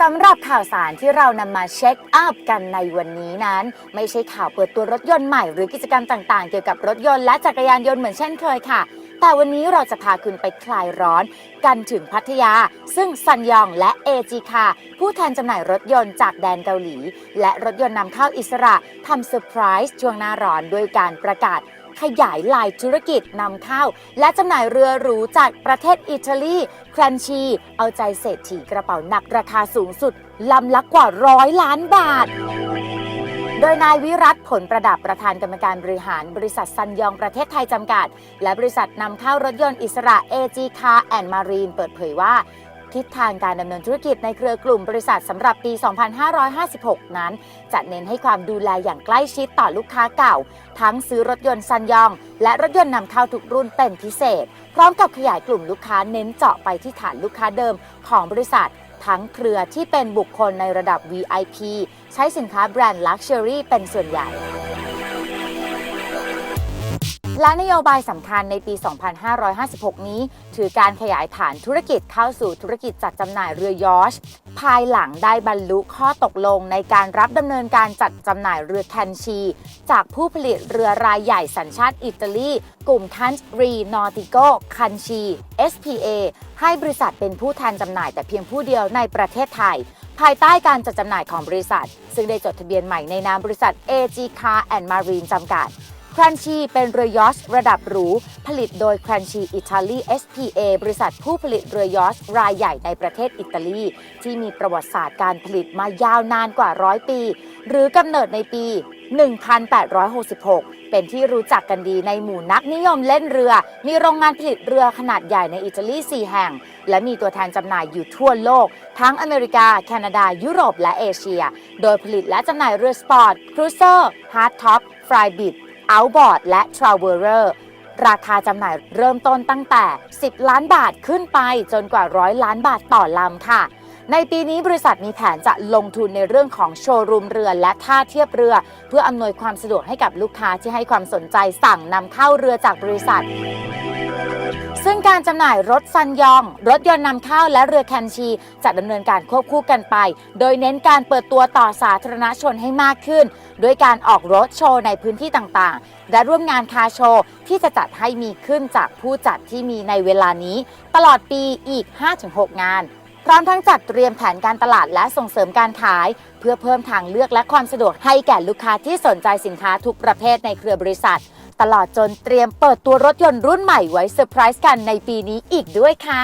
สำหรับข่าวสารที่เรานำมาเช็คอัพกันในวันนี้นั้น ไม่ใช่ข่าวเปิดตัวรถยนต์ใหม่หรือกิจกรรมต่างๆ เกี่ยวกับรถยนต์และจักรยานยนต์เหมือนเช่นเคยค่ะ แต่วันนี้เราจะพาคุณไปคลายร้อนกันถึงพัทยา ซึ่งซันยองและเอจีคาผู้แทนจำหน่ายรถยนต์จากแดนเกาหลี และรถยนต์นำเข้าอิสระทำเซอร์ไพรส์ช่วงหน้าร้อนด้วยการประกาศ ขยายลายธุรกิจนำเข้า และจำหน่ายเรือหรูจากประเทศอิตาลีแครนชี เอาใจเศรษฐีกระเป๋าหนักราคาสูงสุดลำละกว่าร้อยล้านบาท โดยนายวิรัตผลประดับประธานกรรมการบริหารบริษัทซันยองประเทศไทยจำกัด และบริษัทนำเข้ารถยนต์อิสระ AG Car and Marine เปิดเผยว่า ทิศทางการดำเนินธุรกิจในเครือกลุ่มบริษัทสำหรับปี 2556 นั้น จะเน้นให้ความดูแลอย่างใกล้ชิดต่อลูกค้าเก่า ทั้งซื้อรถยนต์ซันยอง และรถยนต์นำเข้าทุกรุ่นเป็นพิเศษ พร้อมกับขยายกลุ่มลูกค้าเน้นเจาะไปที่ฐานลูกค้าเดิมของบริษัท ทั้งเครือที่เป็นบุคคลในระดับ VIP ใช้สินค้าแบรนด์ Luxury เป็นส่วนใหญ่ และนโยบายสำคัญในปี 2556 นี้ ถือการขยายฐานธุรกิจเข้าสู่ธุรกิจจัดจำหน่ายเรือยอชภายหลังได้บรรลุข้อตกลงในการรับดำเนินการจัดจำหน่ายเรือแคนชี จากผู้ผลิตเรือรายใหญ่สัญชาติอิตาลี กลุ่มคันรีนอติโกคันชี SPA ให้บริษัทเป็นผู้แทนจำหน่ายแต่เพียงผู้เดียวในประเทศไทย ภายใต้การจัดจำหน่ายของบริษัท ซึ่งได้จดทะเบียนใหม่ในนามบริษัท AG Car and Marine จำกัด ครันชีเป็นเรือยอชระดับหรู ผลิตโดยครันชีอิตาลี SPA บริษัทผู้ผลิตเรือยอชรายใหญ่ในประเทศอิตาลี ที่มีประวัติศาสตร์การผลิตมายาวนานกว่าร้อยปี หรือกำเนิดในปี 1866 เป็นที่รู้จักกันดีในหมู่นักนิยมเล่นเรือ มีโรงงานผลิตเรือขนาดใหญ่ในอิตาลี 4 แห่ง และมีตัวแทนจำหน่ายอยู่ทั่วโลก ทั้งอเมริกา แคนาดา ยุโรป และเอเชีย โดยผลิตและจำหน่ายเรือสปอร์ต ครูเซอร์ ฮาร์ดท็อป ฟรายบิด Outboard และ Traveler ราคาจำหน่ายเริ่มต้นตั้งแต่ 10 ล้านบาทขึ้นไปจนกว่าร้อยล้านบาทต่อลำค่ะ ในปีนี้บริษัทมีแผนจะลงทุนในเรื่องของโชว์รูมเรือและท่าเทียบเรือ เพื่ออำนวยความสะดวกให้กับลูกค้าที่ให้ความสนใจสั่งนำเข้าเรือจากบริษัท ซึ่งการจำหน่ายรถซันยอง รถยนต์นำเข้าและเรือแคนชี จะดำเนินการควบคู่กันไป โดยเน้นการเปิดตัวต่อสาธารณชนให้มากขึ้น ด้วยการออกรถโชว์ในพื้นที่ต่างๆ และร่วมงานคาโชว์ที่จะจัดให้มีขึ้นจากผู้จัดที่มีในเวลานี้ ตลอดปีอีก 5-6 งานพร้อมทั้งจัดเตรียมแผนการตลาดและส่งเสริมการขาย เพื่อเพิ่มทางเลือกและความสะดวกให้แก่ลูกค้าที่สนใจสินค้าทุกประเภทในเครือบริษัท ตลอดจนเตรียมเปิดตัวรถยนต์รุ่นใหม่ไว้เซอร์ไพรส์กันในปีนี้อีกด้วยค่ะ